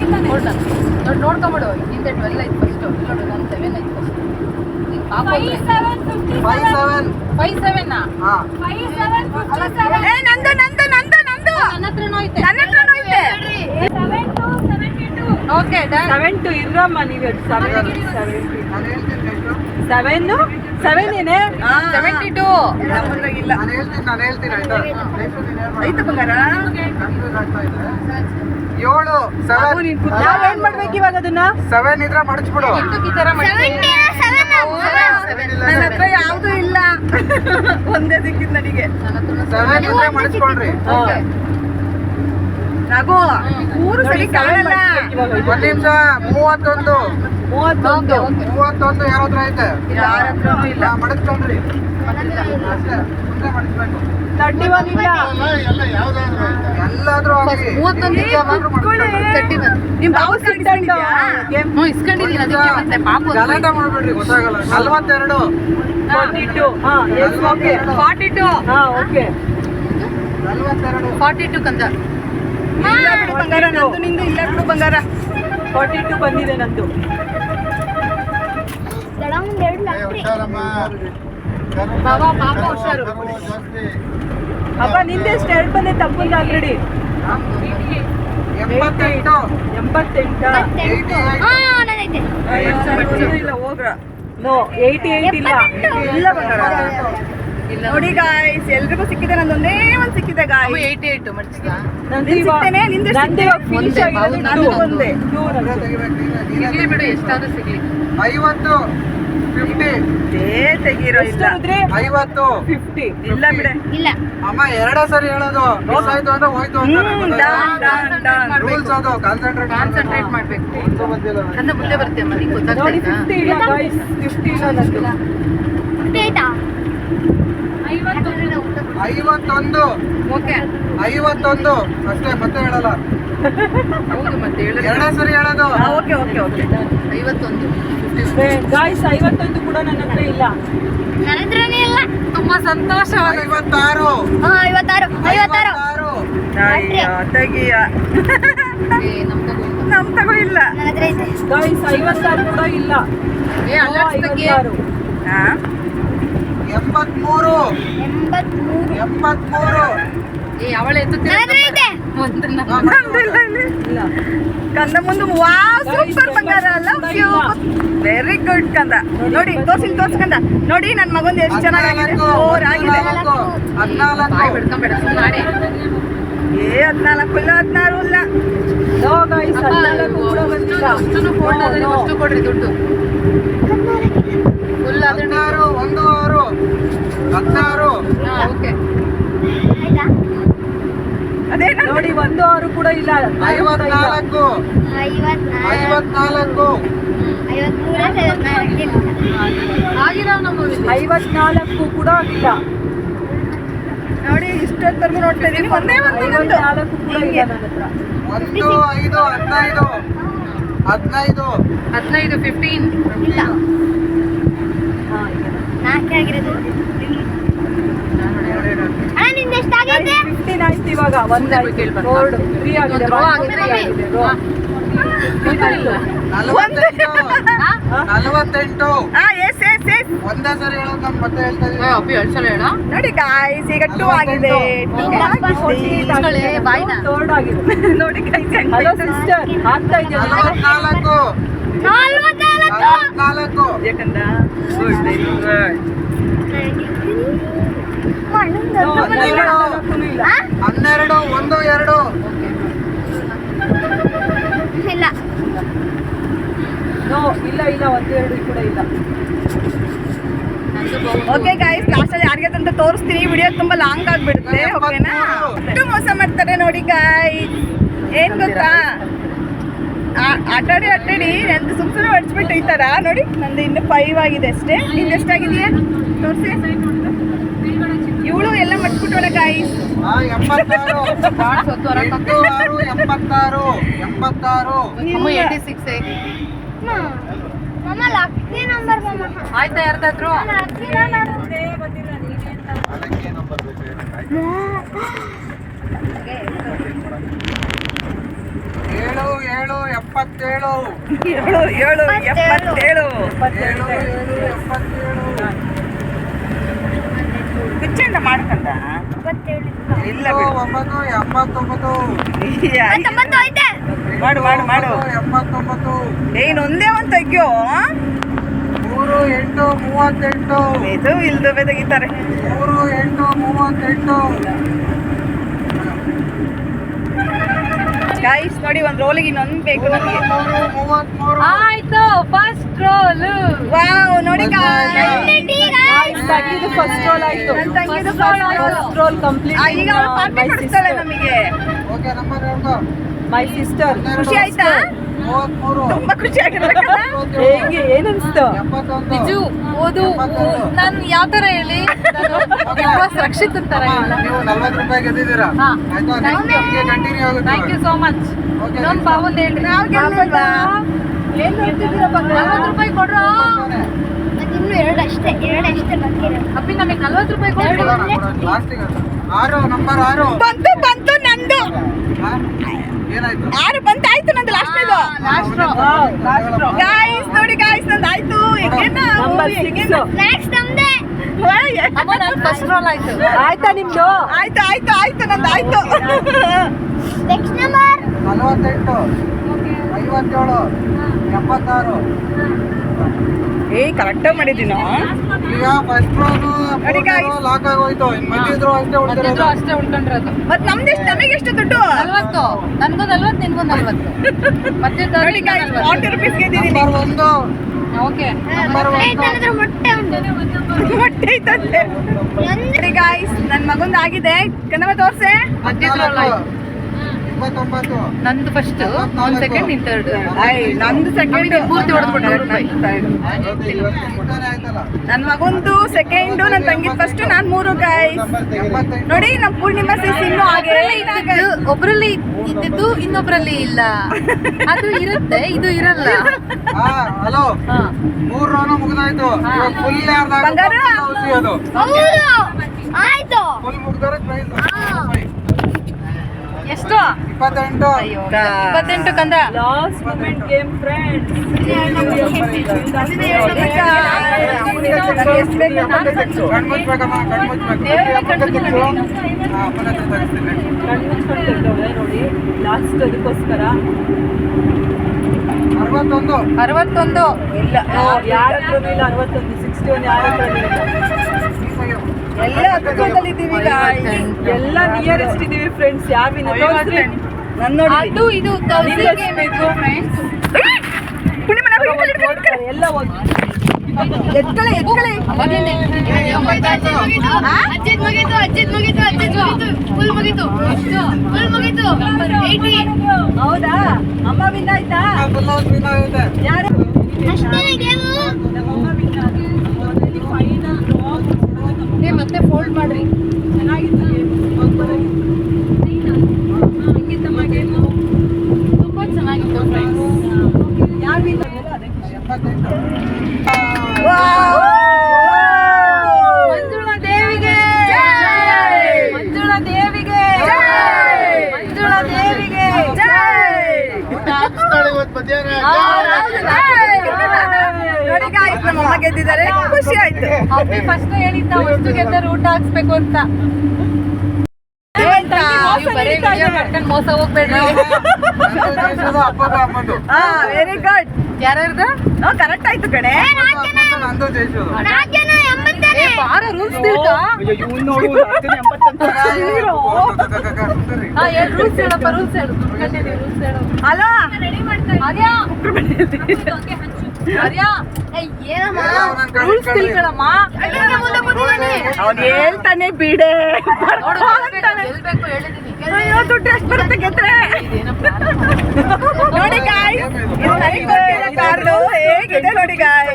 ನೋಡಿ ನೋಡ್ಕೊಂಬಿಡು ಹಿಂದೆ ಟ್ವೆಲ್ ಐತೆ ಫಸ್ಟ್ ನೋಡು ನಾನು ಸೆವೆನ್ ಐತೆ ಫಸ್ಟ್ ಸೆವೆನ್ ಸೆವೆನ್ ಏನೇ? ಸೆವೆಂಟಿ ಟೂ ಇಲ್ಲ ನಾನು ಹೇಳ್ತೀನಿ ನಾನು ಹೇಳ್ತೀನಿ ಆಯ್ತಾ. ಐತೆ ಬಂಗಾರ. ಏಳು ಸೆವೆನ್ ನಾವ್ ಏನ್ ಮಾಡ್ಬೇಕು ಇವಾಗ ಅದನ್ನ? ಸೆವೆನ್ ಇದ್ರೆ ಮಡಚ್ಬಿಡು. ನನ್ನ ಹತ್ರ ಯಾವ್ದು ಇಲ್ಲ. ಒಂದೇ ಸಿಕ್ಕಿದ್ ನನಗೆ ಸೆವೆನ್ ಇದ್ರೆ ಮಡಚ್ಕೊಳ್ರಿ. ರಘು ಮೂರು ಸರಿ ಕಾಣಲ್ಲ. ಒಂದ್ ನಿಮಿಷ ಮೂವತ್ತೊಂದು. ಮೂವತ್ತೊಂದು. ಮೂವತ್ತೊಂದು ಯಾರ ಹತ್ರ ಐತೆ? ಯಾರ ಹತ್ರನೂ ಇಲ್ಲ. ಮಡಚ್ಬೇಕು ತರ್ಟಿ ಒನ್ ಇಲ್ಲ. ಎಲ್ಲಾದ್ರೂ ಆಗಲಿ ನಿಮ್ ಹ್ಞೂ ಇಸ್ಕೊಂಡಿದ್ದೀನಿ ಅದಕ್ಕೆ ಮತ್ತೆ ಪಾಪ ಗಲಾಟೆ ಮಾಡ್ಬೇಡ್ರಿ ಗೊತ್ತಾಗಲ್ಲ. ನಲ್ವತ್ತೆರಡು. ಫಾರ್ಟಿ ಟು ಹಾ ಓಕೆ. Forty two. ಹಾ ಓಕೆ. ನಲ್ವತ್ತೆರಡು. ಫಾರ್ಟಿ ಟು ಕಂದ. ಇಲ್ಲ ಬಿಡು ಬಂಗಾರ ನಂದು ನಿಂದು ಇಲ್ಲ ಬಿಡು ಬಂಗಾರ. ಫಾರ್ಟಿ ಟು ಬಂದಿದೆ ನಂದು. ಬಾಬಾ ಪಾಪ ಹುಷಾರು. ಅಪ್ಪ ನಿಂದೆಷ್ಟು ಎರಡು ಬಂದೆ ತಪ್ಪುಂದ ಆಲ್ರೆಡಿ. ಎಂಬತ್ತೆಂಟು. ಎಂಬತ್ತೆಂಟ? ಇಲ್ಲ ಹೋಗ್ರ. ನೋ ಏಯ್ಟಿ ಏಯ್ಟ್ ಇಲ್ಲ ಇಲ್ಲ ಬಂಗಾರ. ನೋಡಿ ಗಾಯ್ಸ್ ಎಲ್ರಿಗೂ ಸಿಕ್ಕಿದೆ ಒಂದೇ ಒಂದ್ ಸಿಕ್ಕಿದೆ ಗಾಯ್ ಏಯ್ಟಿ ಏಟ್ ಮಡ್ಚಿದ ಸಿಗ್ತೇನೆ, ನಿಂದು ನಂದು ಇವಾಗ ಫಿನಿಶ್ ಒಂದೇ, ಆಗಿರೋದು ಒಂದೇ. ನೀನೇ, ನೀನೇ ಸಿಗ್ಲಿ ಬಿಡು ಎಷ್ಟಾದ್ರೂ ಸಿಗ್ಲಿ. ಐವತ್ತು ಫಿಫ್ಟಿ ಏ ತೆಗೀರೋ ಇಲ್ಲ. ಐವತ್ತು. ಫಿಫ್ಟಿ ಇಲ್ಲ ಬಿಡೆ. ಅಮ್ಮ ಎರಡೇ ಸರಿ ಹೇಳೋದು. ಆಯ್ತು ಅಂದ್ರೆ ಹೋಯ್ತು hmm done done done rules ಅದು ಕಾನ್ಸಂಟ್ರೇಟ್ ಕಾನ್ಸಂಟ್ರೇಟ್ ಮಾಡ್ಬೇಕು. ಕಂದ ಮುಂದೆ ಬರ್ತೀಯ ಮನೆಗೆ ನೋಡಿ ಗೊತ್ತಾಗ್ತೈತಾ ಫಿಫ್ಟಿ ಇಲ್ಲ ಫಿಫ್ಟಿ ಇಲ್ಲ ನಂದು. ಐವತ್ತೊಂದು. ಓಕೆ. ಐವತ್ತೊಂದು. ಅಷ್ಟೇ ಮತ್ತೆ ಹೇಳಲ್ಲ. ಹೌದು ಮತ್ತೆ ಹೇಳು ಎರಡೇ ಸರಿ ಹೇಳೋದು. Okay okay okay. ಐವತ್ತೊಂದು. ಗಾಯ್ಸ್ ಐವತ್ತೊಂದು ಕೂಡ ನನ್ನ ಹತ್ರ ಇಲ್ಲ. ತುಂಬಾ ಸಂತೋಷವಾದ ಐವತ್ತಾರು. ಐವತ್ತಾರು. ಐವತ್ತಾರು. ಐವತ್ತಾರು. ಅಯ್ಯೋ ತೆಗಿಯ. ಏ, ನಮ್ ತಗೋ. ನಮ್ ತಗೋ ಇಲ್ಲ. ನನ್ನ ಹತ್ರ ಐವತ್ತಾರು ಕೂಡ ಇಲ್ಲ. ಏ ಅಲ್ಲಾಡ್ಸ್ದಕ್ಕೆ ಹಾ ಎಂಬತ್ಮೂರು. ಏ ಅವಳ ನನ್ನ ಕಂದ ಮುಂದೆ ವಾವ್ ಸೂಪರ್ ಬಂಗಾರ. ಲವ್ ಯು ವೆರಿ ಗುಡ್ ಕಂದ. ನೋಡಿ ತೋರ್ಸಿ ತೋರ್ಸ್ಕಂದ ನೋಡಿ ನನ್ ಮಗಂದು ಎಷ್ಟು ಚೆನ್ನಾಗಿದೆ ಓರ್ ಆಗಿದೆ. ಏ ಹದ್ನಾಲ್ಕು ಇಲ್ಲ ಹದಿನಾರು ಇಲ್ಲ. ಅಷ್ಟು ಕೊಡ್ರಿ ದುಡ್ಡು. ಫುಲ್ ಆದ್ರೆ ಒಂದು ಆರು. ಹದಿನಾರು. ಅದೇ ನೋಡಿ ಒಂದು ಆರು ಕೂಡ ಇಲ್ಲ. ಐವತ್ನಾಲ್ಕು. ಐವತ್ನಾಲ್ಕು. ಐವತ್ನಾಲ್ಕು. ಕೂಡ ಇಲ್ಲ. ನೋಡಿ ಇಷ್ಟೊತ್ತರ್ಗು ನೋಡ್ತಾ ಇದೀನಿ ಒಂದೇ ಒಂದು. ಐವತ್ನಾಲ್ಕು ಕೂಡ ಇಲ್ಲ ನನ್ನ ಹತ್ರ. ಒಂದು ಐದು ಹದಿನೈದು. ಹದಿನೈದು. ಹದಿನೈದು ಫಿಫ್ಟೀನ್ ಇಲ್ಲ ಹಾ ಇದೆ ನಾಲ್ಕೇ ಆಗಿರೋದು ಅಣ್ಣ ನಿಂದ ಎಷ್ಟಾಗೈತೆ ಫಿಫ್ಟೀನ್ ಆಯ್ತು ಇವಾಗ ಒಂದು. ರೋಡ್ ತ್ರೀ ಆಗಿದೆ. ನಲವತ್ತೆಂಟು. ನಲವತ್ತೆಂಟು. ಎಸ್ ಎಸ್ ಎಸ್ ಒಂದೇ ಸರಿ ಹೇಳೋದು ನಾನು ಮತ್ತೆ ಹೇಳ್ತಾ ಅಪ್ಪಿ ಎರಡು ಸಲ ಹೇಳ ನೋಡಿ ಗಾಯ್ಸ್ ಈಗ ಟೂ ಆಗಿದೆ. ಥರ್ಡ್ ಆಗಿದೆ. ನೋಡಿ ಕೈ ಹಲೋ ಸಿಸ್ಟರ್ ಆಗ್ತಾ ಇದೆಯಾ ನಲ್ವತ್ನಾಲ್ಕು. ನಲವತ್ನಾಲ್ಕು. ಯಾಕಂದ? ಗುಡ್ ಗುಡ್ ನಾಲ್ಕು ಇಲ್ಲ ಹನ್ನೆರಡು ಒಂದು ಎರಡು ಇಲ್ಲ ನೋ ಇಲ್ಲ ಒಂದು ಎರಡು ಕೂಡ ಇಲ್ಲ. ಓಕೆ ಗಾಯ್ಸ್ ಲಾಸ್ಟಲ್ಲಿ ಯಾರಿಗೆ ಅಂತ ತೋರಿಸ್ತೀನಿ. ವಿಡಿಯೋ ತುಂಬಾ ಲಾಂಗ್ ಆಗ್ಬಿಡುತ್ತೆ ಓಕೆನಾ ಎಷ್ಟು ಮೋಸ ಮಾಡ್ತಾರೆ ನೋಡಿ ಗಾಯ್ ಏನ್ ಗೊತ್ತಾ? ಆ- ಆಟಾಡಿ ಆಟಾಡಿ ನಂದು ಸುಮ್ ಸುಮ್ಮನೆ ಹೊಡ್ಸ್ಬಿಟ್ಟು ಈ ಥರ ನೋಡಿ ನಂದು ಇನ್ನು ಫೈವ್ ಆಗಿದೆ ಅಷ್ಟೇ. ನಿಂದು ಎಷ್ಟಾಗಿದೆಯಾ? ತೋರಿಸಿ. ಇವಳು ಎಲ್ಲ ಮಡ್ಸ್ಬಿಟ್ಟೋಳ ಗಾಯ್ಸ್ ಎಂಬತ್ತಾರು. ಎಂಬತ್ತಾರು. ಆಯ್ತಾ ಯಾರ್ದಾದ್ರು? ಏಳು ಏಳು ಎಪ್ಪತ್ತೇಳು. ಏಳು ಏಳು ಎಪ್ಪತ್ತೇಳು. ಕುಚ್ಚಂಡ ಇಲ್ಲ ಒಂಬತ್ತು ಎಪ್ಪತ್ತೊಂಬತ್ತು ಮಾಡು ಮಾಡು ಮಾಡು. ಎಪ್ಪತ್ತೊಂಬತ್ತು ಏನ್ ಒಂದೇ ಒಂದು ತೆಗ್ಯೋ ಮೂರು ಎಂಟು ಮೂವತ್ತೆಂಟು. ಇದು ಇಲ್ದವೆ ತೆಗಿತಾರೆ ಮೂರು ಎಂಟು ಮೂವತ್ತೆಂಟು. ಗೈಸ್ ನೋಡಿ ಒಂದು ರೋಲಿಗೆ ಇನ್ನೊಂದು ಬೇಕು ನಮಗೆ. ಮೂವತ್ಮೂರು. ಆಯ್ತು ಫಸ್ಟ್ ರೋಲ್ ವಾವ್ ನೋಡಿ ಫಸ್ಟ್ ರೋಲ್ ಆಯ್ತು. ಫಸ್ಟ್ ರೋಲ್ ಕಂಪ್ಲೀಟ್ ಈಗ ಅವ್ರು ಪಾರ್ಟಿ ಕೊಡ್ತಾಳೆ ನಮಗೆ. ಮೈ ಸಿಸ್ಟರ್ ಖುಷಿ ಆಯ್ತಾ? ತುಂಬಾ ಖುಷಿ ಆಗಿರ್ಬೇಕಲ್ಲ ಹೇಗೆ ಏನನ್ಸ್ತು? ನಿಜು ಓದು ನಾನು ಯಾವ ತರ ಹೇಳಿ? ರಕ್ಷಿತ್ ತರ ಥ್ಯಾಂಕ್ ಯು ಸೋ ಮಚ್ ಇನ್ನೊಂದು next. ಹೇಳ್ರಿ. ನಾವ್ ಗೆಲ್ವಲ್ವಾ ಏನ್ ರೂಪಾಯಿ ಕೊಡ್ರ? ಇನ್ನು ಎರಡು ಅಷ್ಟೇ ಎರಡು ಅಷ್ಟೇ ಬರ್ತಿರೋದು ಅಪ್ಪಿ ನಮಗೆ ನಲ್ವತ್ತು ರೂಪಾಯಿ ಲಾಸ್ಟಿಗೆ ಆರು ನಂಬರ್ ಆರು. ಬಂತು ಬಂತು ನಂದು. ಹಾ? ಏನಾಯ್ತು? ಆರು ಬಂತು ಆಯ್ತು ನಂದು ಲಾಸ್ಟ್ನೇದು ಲಾಸ್ಟ್ ಗಾಯ್ಸ್ ನೋಡಿ ಗಾಯ್ಸ್ ನಂದು ಆಯ್ತು ಹೆಂಗೇನ ನಂಬರ್ ಸಿಕ್ಸ್ ನೆಕ್ಸ್ಟ್ ನಮ್ದೆ. ಅಮ್ಮ ನಾನು ಫಸ್ಟ್ ರೋಲ್ ಆಯ್ತು. ಆಯ್ತಾ ನಿಮ್ದು? ಆಯ್ತು ಆಯ್ತು ಆಯ್ತು ನಂದು ಆಯ್ತು ನೆಕ್ಸ್ಟ್ ನಂಬರ್ ನಲವತ್ತೆಂಟು ಐವತ್ತೇಳು ಎಪ್ಪತ್ತಾರು. ಏ ಕರೆಕ್ಟಾಗಿ ಮಾಡಿದ್ದೀನ? ಈಗ ಫಸ್ಟ್. ಲಾಕ್ ಆಗೋಯ್ತು. ಅಷ್ಟೇ ಅಷ್ಟೇ ಉಳ್ಕೊಂಡ್ರದು. ಮತ್ ನಮ್ದು ಎಷ್ಟು ನಮಗೆ ಎಷ್ಟು ದುಡ್ಡು? ನಲ್ವತ್ತು. ನನ್ಗೂ ನಲ್ವತ್ತು ನಿನ್ಗೂ ನಲ್ವತ್ತು. ಮತ್ತೆ ನೋಡಿ ಗಾಯ್ಸ್ ಫಾರ್ಟಿ ರುಪೀಸ್ ಗೆದ್ದಿದ್ದೀನಿ. ನಂಬರ್ ಒಂದು. ಓಕೆ. ನಂಬರ್ ಮೊಟ್ಟೆ ಒಂದು. ಮೊಟ್ಟೆ ಉಂಟು ಹೊಟ್ಟೆ ಐತಂತೆ ನೋಡಿ ಗಾಯ್ಸ್ ನನ್ ಮಗಂದು ಆಗಿದೆ ಕನ್ನಡ ತೋರ್ಸೆ ನಂದು first on second in third ನಂದು ಸೆಕೆಂಡ್ ಪೂರ್ತಿ ನನ್ನ ಮಗಂದು ಸೆಕೆಂಡು ನನ್ ತಂಗಿ ಫಸ್ಟ್ ನಾನ್ ಮೂರು ಗಾಯ್ಸ್ ಎಂಬತ್ತೆಂಟು ನೋಡಿ ನಮ್ ಪೂರ್ಣಿಮಾ ಸಿಸ್ ಇನ್ನೂ ಒಬ್ಬರಲ್ಲಿ ಒಬ್ರಲ್ಲಿ ಇದ್ದಿದ್ದು ಇನ್ನೊಬ್ರಲ್ಲಿ ಇಲ್ಲ. ಅದು ಇರುತ್ತೆ ಇದು ಇರಲ್ಲ. ಹಾ ಹಲೋ. ಹಾ. ಮೂರ್ ರೋನು ಮುಗಿದಾಯ್ತು ಫುಲ್ ಆಯ್ತು. ಫುಲ್ ಮುಗಿದ್ರೆ ಪ್ರೈಸ್ ಎಷ್ಟು? ಇಪ್ಪತ್ತೆಂಟು. ಇಪ್ಪತ್ತೆಂಟು ಕಂದ. ಲಾಸ್ಟ್ ಮೂಮೆಂಟ್ ಗೇಮ್ ತೆಗ್ದವ್ರೆ ನೋಡಿ ಲಾಸ್ಟ್ ಅದಕ್ಕೋಸ್ಕರ ಅರವತ್ತೊಂದು. ಅರವತ್ತೊಂದು. ಇಲ್ಲ ಯಾರ ಹತ್ರ ಇಲ್ಲ ಅರವತ್ತೊಂದು. ಸಿಕ್ಸ್ಟಿ ಒನ್ ಯಾರ ಹತ್ರ ಇಲ್ಲ. ಎಲ್ಲ ಹತ್ರದಲ್ಲಿ ಇದ್ದೀವಿ ಈಗ ಎಲ್ಲ ನಿಯರೆಸ್ಟ್ ಇದೀವಿ ಫ್ರೆಂಡ್ಸ್ ಯಾವಿನ? ನನ್ನ ನೋಡಿ. ಅದು ಇದು ಫ್ರೆಂಡ್ಸ್. ಎಲ್ಲ ಎತ್ಕೊಳ್ಳಿ ಅಜ್ಜಿದ್ ಮುಗೀತು ಅಜ್ಜಿದ್ ಮುಗೀತು ಅಜ್ಜಿದ್ ಮುಗೀತು ಫುಲ್ ಮುಗೀತು. ಫುಲ್ ಮುಗೀತು. ಹೌದಾ? ಅಮ್ಮ ವಿನ್ ಆಯ್ತಾ ಯಾರು? ಅಷ್ಟೇ ಗೇಮು ನಮ್ಮಮ್ಮ ವಿನ್ ಆಗಿದೆ ಏ ಮತ್ತೆ ಫೋಲ್ಡ್ ಮಾಡ್ರಿ. game? ತುಂಬಾ ಚೆನ್ನಾಗಿತ್ತು ಫ್ರೆಂಡ್ಸ್ ಅದೇ ಖುಷಿ. ಎಪ್ಪತ್ತೆಂಟು ಮಂಜುಳಾ ದೇವಿಗೆ ಮಂಜುಳಾ ದೇವಿಗೆ ಮಂಜುಳಾ ದೇವಿಗೆ ನೋಡಿ ಗಾಯ್ಸ್ ನಮ್ಮ ಅಮ್ಮ ಗೆದ್ದಿದ್ದಾರೆ. ಖುಷಿ ಆಯ್ತು. ಅಪ್ಪಿ ಫಸ್ಟ್ ಹೇಳಿದ್ದ ಅಷ್ಟು ಗೆದ್ದರು ಊಟ ಹಾಕ್ಸ್ಬೇಕು ಅಂತ. ಮೋಸ ಹೋಗ್ಬೇಡ್ರಿ. Very good ಯಾರ್ಯಾರ್ದು? ಕರೆಕ್ಟ್ ಆಯ್ತು ಕಡೆ ಬಾರ ರೂಲ್ಸ್ ತಿಳ್ಕ. ರೂಲ್ಸ್ ಹೇಳಪ್ಪ ರೂಲ್ಸ್ ಹೇಳು. ರೂಲ್ಸ್ ಹೇಳು. ಅಲೋ. ಹೇಳ್ತಾನೆ ಬಿಡೆ. ದುಡ್ಡು ಎಷ್ಟು ಬರುತ್ತೆ ನೋಡಿ ಗಾಯ್ ಹೇಗಿದೆ ನೋಡಿ ಗಾಯ್